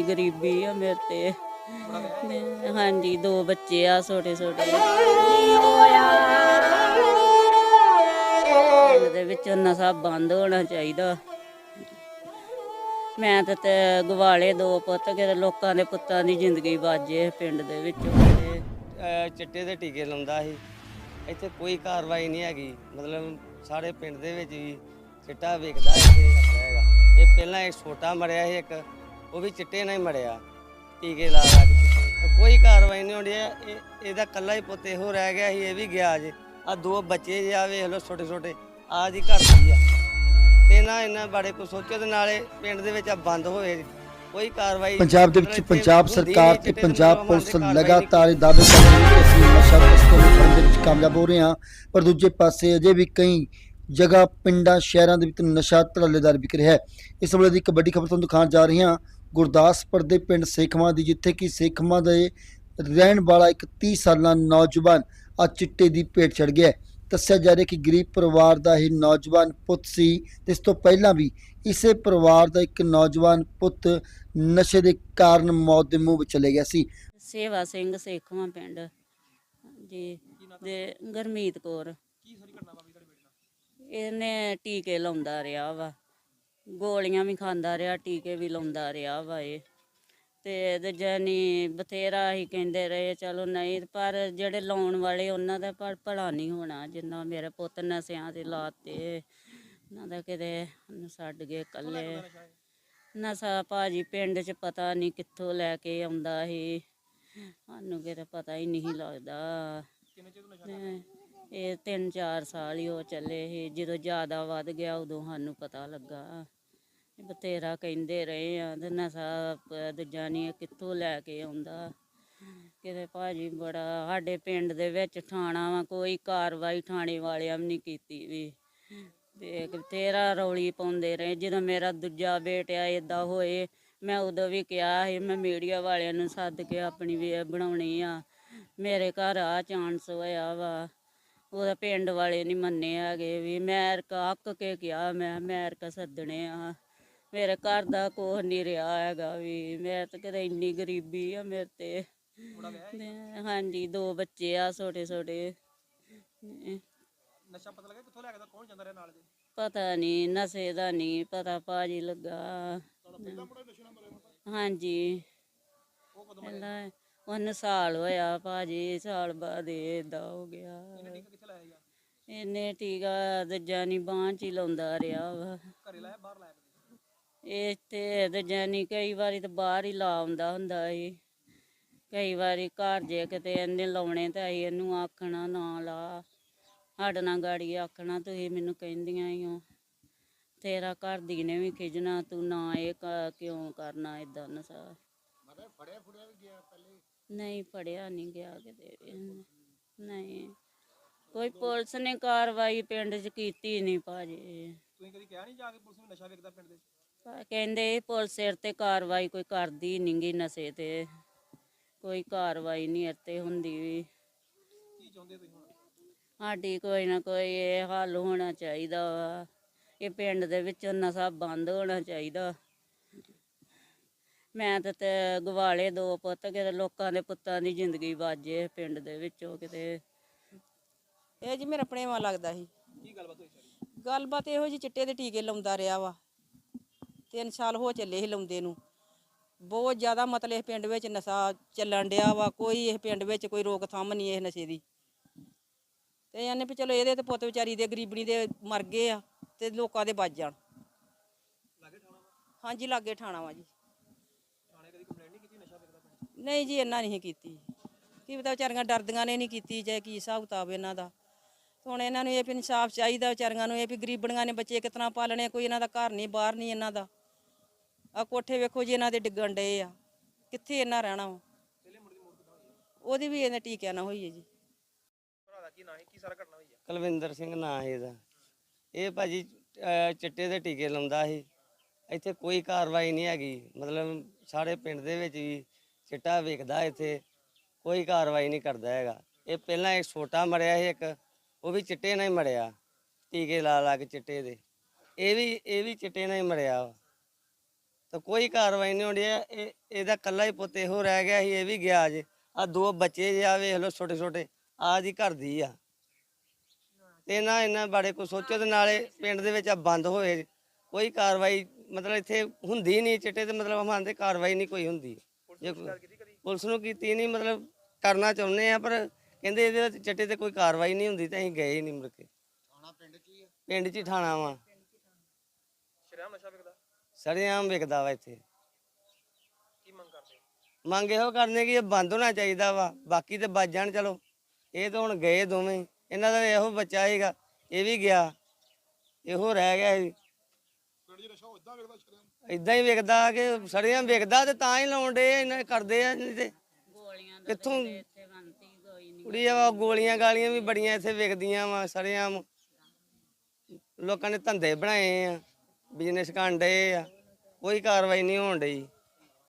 ਇੰਨੀ ਗਰੀਬੀ ਆ ਮੇਰੇ ਤੇ। ਮੈਂ- ਹਾਂਜੀ, ਦੋ ਬੱਚੇ ਆ, ਛੋਟੇ ਛੋਟੇ। ਪਿੰਡ ਦੇ ਵਿੱਚ ਨਸ਼ਾ ਬੰਦ ਹੋਣਾ ਚਾਹੀਦਾ। ਮੈਂ ਤਾਂ ਤੇ ਗਵਾਲੇ ਦੋ ਪੁੱਤ ਕਿ ਲੋਕਾਂ ਦੇ ਪੁੱਤਾਂ ਦੀ ਜ਼ਿੰਦਗੀ ਬਾਜੇ ਪਿੰਡ ਦੇ ਵਿੱਚ। ਤੇ ਅਹ ਚਿੱਟੇ ਦੇ ਟੀਕੇ ਲਾਉਂਦਾ ਸੀ। ਇੱਥੇ ਕੋਈ ਕਾਰਵਾਈ ਨਹੀਂ ਹੈਗੀ। ਮਤਲਬ ਸਾਰੇ ਪਿੰਡ ਦੇ ਵਿੱਚ ਵੀ ਚਿੱਟਾ ਵੇਖਦਾ ਇੱਥੇ ਹੈਗਾ। ਇਹ ਪਹਿਲਾਂ ਇੱਕ ਛੋਟਾ ਮਰਿਆ ਸੀ ਇੱਕ। ਉਹ ਵੀ ਚਿੱਟੇ ਨਾਲ ਹੀ ਮਰਿਆ ਟੀਕੇ ਲਾ ਲਾ ਕੇ। ਤੇ ਕੋਈ ਕਾਰਵਾਈ ਨਹੀਂ ਹੁੰਦੀ ਹੈ। ਇਹ ਇਹਦਾ ਕੱਲਾ ਹੀ ਪੁੱਤ ਇਹੋ ਰਹਿ ਗਿਆ ਸੀ ਇਹ ਵੀ ਗਿਆ ਜੇ। ਆ ਦੋ ਬੱਚੇ ਜੇ ਆ ਵੇਖ ਛੋਟੇ ਛੋਟੇ ਆ ਦੀ ਘਰ ਦੀ ਆ। ਤੇ ਨਾ ਇਹਨਾਂ ਬਾਰੇ ਕੁਝ ਸੋਚੋ ਤੇ ਨਾਲੇ ਪਿੰਡ ਦੇ ਵਿੱਚ ਆ ਬੰਦ ਹੋਏ ਕੋਈ ਕਾਰਵਾਈ ਪੰਜਾਬ ਦੇ ਵਿੱਚ ਪੰਜਾਬ ਸਰਕਾਰ ਤੇ ਪੰਜਾਬ ਪੁਲਿਸ ਲਗਾਤਾਰ ਇਹ ਦਾਅਵੇ ਕਰ ਰਹੀ ਹੈ ਕਿ ਅਸੀਂ ਨਸ਼ਾ ਤਸਕਰ ਨੂੰ ਫੜਨ ਦੇ ਵਿੱਚ ਕਾਮਯਾਬ ਹੋ ਰਹੇ ਹਾਂ ਪਰ ਦੂਜੇ ਪਾਸੇ ਅਜੇ ਵੀ ਕਈ ਜਗ੍ਹਾ ਪਿੰਡਾਂ ਸ਼ਹਿਰਾਂ ਦੇ ਵਿੱਚ ਨਸ਼ਾ ਧੜੱਲੇਦਾਰ ਵਿਕ ਰਿਹਾ ਹੈ। ਇਸ ਵੇਲੇ ਦੀ ਇੱਕ ਵੱਡੀ ਖਬਰ ਤੁਹਾਨੂੰ ਦਿਖਾਉਣ ਜਾ ਰਹੇ ਹਾਂ। ਗੁਰਦਾਸਪੁਰ ਦੇ ਪਿੰਡ ਸੇਖਵਾਂ ਦੀ ਜਿੱਥੇ ਕਿ ਸੇਖਵਾਂ ਦੇ ਰਹਿਣ ਵਾਲਾ ਇੱਕ 30 ਸਾਲਾ ਨੌਜਵਾਨ ਆ ਚਿੱਟੇ ਦੀ ਭੇਟ ਚੜ ਗਿਆ ਦੱਸਿਆ ਜਾ ਰਿਹਾ ਕਿ ਗਰੀਬ ਪਰਿਵਾਰ ਦਾ ਇਹ ਨੌਜਵਾਨ ਪੁੱਤ ਸੀ। ਤੇ ਇਸ ਤੋਂ ਪਹਿਲਾਂ ਵੀ ਇਸੇ ਪਰਿਵਾਰ ਦਾ ਇੱਕ ਨੌਜਵਾਨ ਪੁੱਤ ਨਸ਼ੇ ਦੇ ਕਾਰਨ ਮੌਤ ਦੇ ਮੂੰਹ ਵਿੱਚ ਚਲੇ ਗਿਆ ਸੀ। ਸੇਵਾ ਸਿੰਘ ਸੇਖਵਾਂ ਪਿੰਡ ਜੀ ਦੇ ਗਰਮੀਤ ਕੌਰ। ਇਹਨੇ ਟੀਕੇ ਲਾਉਂਦਾ ਰਿਹਾ ਵਾ। ਗੋਲੀਆਂ ਵੀ ਖਾਂਦਾ ਰਿਹਾ, ਟੀਕੇ ਵੀ ਲਾਉਂਦਾ ਰਿਹਾ ਵਾ ਇਹ। ਤੇ ਤੇ ਜਾਨੀ ਬਥੇਰਾ ਹੀ ਕਹਿੰਦੇ ਰਹੇ, ਚਲੋ ਨਹੀਂ, ਪਰ ਜਿਹੜੇ ਲਾਉਣ ਵਾਲੇ ਉਹਨਾਂ ਦਾ ਪਰ ਭਲਾ ਨਹੀਂ ਹੋਣਾ, ਜਿੰਨਾ ਮੇਰੇ ਪੁੱਤ ਨਸ਼ਿਆਂ ਦੇ ਲਾਤੇ। ਉਹਨਾਂ ਦਾ ਕਿਤੇ ਛੱਡ ਗਏ ਇਕੱਲੇ। ਨਸ਼ਾ ਭਾਜੀ ਪਿੰਡ 'ਚ ਪਤਾ ਨਹੀਂ ਕਿੱਥੋਂ ਲੈ ਕੇ ਆਉਂਦਾ ਸੀ। ਸਾਨੂੰ ਕਿਤੇ ਪਤਾ ਹੀ ਨਹੀਂ ਲੱਗਦਾ। ਇਹ ਤਿੰਨ ਚਾਰ ਸਾਲ ਹੀ ਉਹ ਚੱਲੇ ਸੀ। ਜਦੋਂ ਜ਼ਿਆਦਾ ਵੱਧ ਗਿਆ, ਉਦੋਂ ਸਾਨੂੰ ਪਤਾ ਲੱਗਾ। ਬਤੇਰਾ ਕਹਿੰਦੇ ਰਹੇ ਆ, ਤੇ ਨਸ਼ਾ ਪ- ਦੂਜਾ ਨਹੀਂ ਕਿੱਥੋਂ ਲੈ ਕੇ ਆਉਂਦਾ। ਕਿਤੇ ਭਾਜੀ ਬੜਾ, ਸਾਡੇ ਪਿੰਡ ਦੇ ਵਿੱਚ ਥਾਣਾ ਵਾ, ਕੋਈ ਕਾਰਵਾਈ ਥਾਣੇ ਵਾਲਿਆਂ ਵੀ ਨਹੀਂ ਕੀਤੀ ਵੀ। ਤੇ ਤੇਰਾ ਰੌਲੀ ਪਾਉਂਦੇ ਰਹੇ। ਜਦੋਂ ਮੇਰਾ ਦੂਜਾ ਬੇਟਾ ਏਦਾਂ ਹੋਏ, ਮੈਂ ਉਦੋਂ ਵੀ ਕਿਹਾ ਸੀ, ਮੈਂ ਮੀਡੀਆ ਵਾਲਿਆਂ ਨੂੰ ਸੱਦ ਕੇ ਆਪਣੀ ਵੀ ਬਣਾਉਣੀ ਆ। ਮੇਰੇ ਘਰ ਆ ਚਾਂਸ ਹੋਇਆ ਵਾ। ਉਹਦਾ ਪਿੰਡ ਵਾਲੇ ਨਹੀਂ ਮੰਨੇ ਹੈਗੇ ਵੀ, ਮੈਂ ਅਰਕਾ ਅੱਕ ਕੇ ਕਿਹਾ, ਮੈਂ ਮੈਂ ਅਰਕਾ ਸੱਦਣੇ ਆ। ਮੇਰੇ ਘਰ ਦਾ ਕੁਛ ਨਹੀਂ ਰਿਹਾ ਹੈਗਾ ਵੀ ਮੈਂ ਤਾਂ ਕਦੇ ਇੰਨੀ ਗਰੀਬੀ ਆ ਮੇਰੇ ਤੇ। ਹਾਂਜੀ ਦੋ ਬੱਚੇ ਆ ਛੋਟੇ ਛੋਟੇ। ਨਸ਼ਾ ਪਤਾ ਲੱਗਾ ਕਿੱਥੋਂ ਲੈ ਕੇ ਦਾ ਕੌਣ ਜਾਂਦਾ ਰਿਹਾ ਨਾਲ ਜੀ? ਪਤਾ ਨਹੀਂ ਨਸ਼ੇ ਦਾ ਨਹੀਂ ਪਤਾ ਭਾਜੀ ਲੱਗਾ। ਹਾਂਜੀ। ਪਹਿਲਾਂ ਉਹਨੂੰ ਸਾਲ ਹੋਇਆ ਭਾਜੀ ਸਾਲ ਬਾਅਦ ਏਦਾਂ ਹੋ ਗਿਆ। ਕਿੱਥੇ ਲਾਇਆ ਸੀਗਾ ਇਹਨੇ ਟੀਕਾ ਦੂਜਾ ਨਹੀਂ ਬਾਂਹ ਚ ਹੀ ਲਾਉਂਦਾ ਰਿਹਾ ਵਾ। ਘਰੇ ਲਾਇਆ ਬਾਹਰ ਲਾਇਆ ਕਦੇ? ਇਹ ਤੇ ਦੂਜਾ ਨਹੀਂ ਕਈ ਵਾਰੀ ਤਾਂ ਬਾਹਰ ਹੀ ਲਾ ਆਉਂਦਾ ਹੁੰਦਾ ਸੀ। ਕਈ ਵਾਰੀ ਘਰ ਜੇ ਕਿਤੇ ਇਹਨੇ ਲਾਉਣੇ ਤਾਂ ਅਸੀਂ ਇਹਨੂੰ ਆਖਣਾ, ਨਾ ਲਾ। ਸਾਡੇ ਨਾਲ ਗਾੜੀ ਆਖਣਾ, ਤੁਸੀਂ ਮੈਨੂੰ ਕਹਿੰਦੀਆਂ ਹੀ ਹੋ। ਤੇਰਾ ਘਰ ਦੀ ਨੇ ਵੀ ਖਿਜਣਾ, ਤੂੰ ਨਾ ਇਹ ਕ- ਕਿਉਂ ਕਰਨਾ ਇਦਾਂ ਨਸਾ ਨਹੀਂ, ਫੜਿਆ ਨਹੀਂ ਗਿਆ ਕਿਤੇ ਵੀ। ਇਹਨੇ। ਨਹੀਂ, ਕੋਈ ਪੁਲਿਸ ਨੇ ਕਾਰਵਾਈ ਪਿੰਡ 'ਚ ਕੀਤੀ ਨਹੀਂ ਭਾਜੀ। ਤੁਸੀਂ ਕਦੀ ਕਿਹਾ ਨਹੀਂ ਜਾ ਕੇ ਪੁਲਿਸ ਨੂੰ ਨਸ਼ਾ ਵੇਚਦਾ ਪਿੰਡ ਦੇ ਪਰ ਕਹਿੰਦੇ ਪੁਲਿਸ ਸਿਰ ਤੇ ਕਾਰਵਾਈ ਕੋਈ ਕਰਦੀ ਨਹੀਂਗੀ ਨਸ਼ੇ ਤੇ। ਕੋਈ ਕਾਰਵਾਈ ਨਹੀਂ ਇੱਥੇ ਹੁੰਦੀ ਵੀ। ਕੀ ਚਾਹੁੰਦੇ ਤੁਸੀਂ ਹੁਣ ਸਾਡੀ ਕੋਈ ਨਾ ਕੋਈ ਇਹ ਹੱਲ ਹੋਣਾ ਚਾਹੀਦਾ ਵਾ। ਇਹ ਪਿੰਡ ਦੇ ਵਿੱਚ ਨਸ਼ਾ ਬੰਦ ਹੋਣਾ ਚਾਹੀਦਾ। ਮੈਂ ਤਾਂ ਤੇ ਗਵਾਲੇ ਦੋ ਪੁੱਤ ਕਿਤੇ ਲੋਕਾਂ ਦੇ ਪੁੱਤਾਂ ਦੀ ਜ਼ਿੰਦਗੀ ਬਾਜੇ ਪਿੰਡ ਦੇ ਵਿੱਚੋਂ ਕਿਤੇ। ਇਹ ਜੀ ਮੇਰਾ ਆਪਣੇਵਾ ਲੱਗਦਾ ਸੀ। ਕੀ ਗੱਲਬਾਤ ਹੋਈ ਸਾਰੀ? ਗੱਲਬਾਤ ਇਹੋ ਜੀ ਚਿੱਟੇ ਦੇ ਟੀਕੇ ਲਾਉਂਦਾ ਰਿਹਾ ਵਾ। ਤਿੰਨ ਸਾਲ ਹੋ ਚੱਲੇ ਸੀ ਲਾਉਂਦੇ ਨੂੰ। ਬਹੁਤ ਜ਼ਿਆਦਾ ਮਤਲਬ ਇਹ ਪਿੰਡ ਵਿੱਚ ਨਸ਼ਾ ਚੱਲਣ ਡਿਆ ਵਾ ਕੋਈ ਇਹ ਪਿੰਡ ਵਿੱਚ ਕੋਈ ਰੋਕਥਾਮ ਨਹੀਂ ਇਹ ਨਸ਼ੇ ਦੀ। ਤੇ ਇਹਨੇ ਵੀ ਚਲੋ ਇਹਦੇ ਤੇ ਪੁੱਤ ਵਿਚਾਰੀ ਦੇ ਗਰੀਬਣੀ ਦੇ ਮਰ ਗਏ ਆ ਤੇ ਲੋਕਾਂ ਦੇ ਬਚ ਜਾਣ। ਹਾਂਜੀ ਲਾਗੇ ਠਾਣਾ ਵਾ ਜੀ। ਨਹੀਂ ਜੀ ਇੰਨਾ ਨਹੀਂ ਕੀਤੀ। ਕੀ ਪਤਾ ਵਿਚਾਰੀਆਂ ਡਰਦੀਆਂ ਨੇ ਨਹੀਂ ਕੀਤੀ ਜਾਂ ਕੀ ਹਿਸਾਬ ਕਿਤਾਬ ਇਹਨਾਂ ਦਾ। ਹੁਣ ਇਹਨਾਂ ਨੂੰ ਇਹ ਵੀ ਇਨਸਾਫ ਚਾਹੀਦਾ ਵਿਚਾਰੀਆਂ ਨੂੰ ਇਹ ਵੀ ਗਰੀਬਣੀਆਂ ਨੇ ਬੱਚੇ ਕਿਤਨਾ ਪਾਲਣੇ ਕੋਈ ਇਹਨਾਂ ਦਾ ਘਰ ਨਹੀਂ ਬਾਹਰ ਨਹੀਂ ਇਹਨਾਂ ਦਾ। ਆ ਕੋਠੇ ਵੇਖੋ ਜੀ ਇਹਨਾਂ ਦੇ ਡਿੱਗਣ ਡਏ ਆ। ਕਿੱਥੇ ਇਹਨਾਂ ਰਹਿਣਾ ਵਾ? ਉਹਦੀ ਵੀ ਇਹਨੇ ਟੀਕਿਆਂ ਨਾ ਹੋਈ ਹੈ ਜੀ। ਭਰਾ ਦਾ ਕੀ ਨਾਂ ਹੈ? ਕੀ ਸਾਰਾ ਘਟਨਾ ਹੋਈ ਆ? ਕੁਲਵਿੰਦਰ ਸਿੰਘ ਨਾਂ ਹੈ ਇਹਦਾ। ਇਹ ਭਾਜੀ ਅਹ ਚਿੱਟੇ ਦੇ ਟੀਕੇ ਲਾਉਂਦਾ ਸੀ। ਇੱਥੇ ਕੋਈ ਕਾਰਵਾਈ ਨਹੀਂ ਹੈਗੀ। ਮਤਲਬ ਸਾਰੇ ਪਿੰਡ ਦੇ ਵਿੱਚ ਵੀ ਚਿੱਟਾ ਵਿਕਦਾ ਇੱਥੇ। ਕੋਈ ਕਾਰਵਾਈ ਨਹੀਂ ਕਰਦਾ ਹੈਗਾ। ਇਹ ਪਹਿਲਾਂ ਇੱਕ ਛੋਟਾ ਮਰਿਆ ਸੀ ਇੱਕ। ਉਹ ਵੀ ਚਿੱਟੇ ਨਾਲ ਹੀ ਮਰਿਆ। ਟੀਕੇ ਲਾ ਲਾ ਕੇ ਚਿੱਟੇ ਦੇ। ਇਹ ਵੀ ਇਹ ਵੀ ਚਿੱਟੇ ਨਾਲ ਹੀ ਮਰਿਆ ਵਾ। ਤਾਂ ਕੋਈ ਕਾਰਵਾਈ ਨਹੀਂ ਹੁੰਦੀ ਇਹ ਇਹਦਾ ਕੱਲਾ ਹੀ ਪੁੱਤ ਇਹੋ ਰਹਿ ਗਿਆ ਸੀ ਇਹ ਵੀ ਗਿਆ ਜੇ। ਆ ਦੋ ਬੱਚੇ ਜੇ ਆ ਵੇਖ ਲਓ ਛੋਟੇ ਛੋਟੇ ਆ ਦੀ ਘਰ ਦੀ ਆ। ਤੇ ਨਾ ਇਹਨਾਂ ਬਾਰੇ ਕੋਈ ਸੋਚੋ ਤੇ ਨਾਲੇ ਪਿੰਡ ਦੇ ਵਿੱਚ ਆ ਬੰਦ ਹੋਏ ਕੋਈ ਕਾਰਵਾਈ ਮਤਲਬ ਇੱਥੇ ਹੁੰਦੀ ਨਹੀਂ ਚਿੱਟੇ ਤੇ ਮਤਲਬ ਹਮਾਂ ਤੇ ਕਾਰਵਾਈ ਨਹੀਂ ਕੋਈ ਹੁੰਦੀ। ਜੇ ਕੋਈ- ਪੁਲਿਸ ਨੂੰ ਕੀਤੀ ਨਹੀਂ ਮਤਲਬ ਕਰਨਾ ਚਾਹੁੰਦੇ ਆ ਪਰ ਕਹਿੰਦੇ ਇਹਦੇ ਵਿੱਚ ਚਿੱਟੇ ਤੇ ਕੋਈ ਕਾਰਵਾਈ ਨਹੀਂ ਹੁੰਦੀ ਤੇ ਅਸੀਂ ਗਏ ਹੀ ਨਹੀਂ ਮੁੜ ਕੇ। ਪਿੰਡ 'ਚ ਹੀ ਥਾਣਾ ਵਾ। ਸ਼ਰਿਆਮ ਨਸ਼ਾ ਵਿਕਦਾ। ਸਰੇਆਮ ਵਿਕਦਾ ਵਾ ਇੱਥੇ। ਕੀ ਮੰਗ ਕਰਦੇ ਹੋ? ਮੰਗ ਇਹੋ ਕਰਨੇ ਕਿ ਇਹ ਬੰਦ ਹੋਣਾ ਚਾਹੀਦਾ ਵਾ ਬਾਕੀ ਤੇ ਬਚ ਜਾਣ ਚਲੋ। ਇਹ ਤਾਂ ਹੁਣ ਗਏ ਦੋਵੇਂ ਇਹਨਾਂ ਦਾ ਇਹੋ ਬੱਚਾ ਸੀਗਾ ਇਹ ਵੀ ਗਿਆ ਇਹੋ ਰਹਿ ਗਿਆ ਸੀ ਇਦਾਂ ਹੀ ਵਿਕਦਾ ਕਿ ਸੜੀਆਂ ਵਿਕਦਾ ਤੇ ਤਾਂ ਹੀ ਲਾਉਣ ਡੇ ਇਹਨਾਂ ਕਰਦੇ ਆ ਨਹੀਂ ਤੇ। ਗੋਲੀਆਂ ਦਾ ਕਿੱਥੋਂ? ਇੱਥੇ ਬੰਤੀ ਕੋਈ ਨਹੀਂ। ਕੁੜੀ ਆ ਗੋਲੀਆਂ ਗਾਲੀਆਂ ਵੀ ਬੜੀਆਂ ਇੱਥੇ ਵਿਕਦੀਆਂ ਵਾ ਸੜੀਆਂ ਲੋਕਾਂ ਨੇ ਧੰਦੇ ਬਣਾਏ ਆ। ਬਿਜ਼ਨਸ ਕਰਨ ਡਏ ਆ ਕੋਈ ਕਾਰਵਾਈ ਨਹੀਂ ਹੋਣ ਡਈ।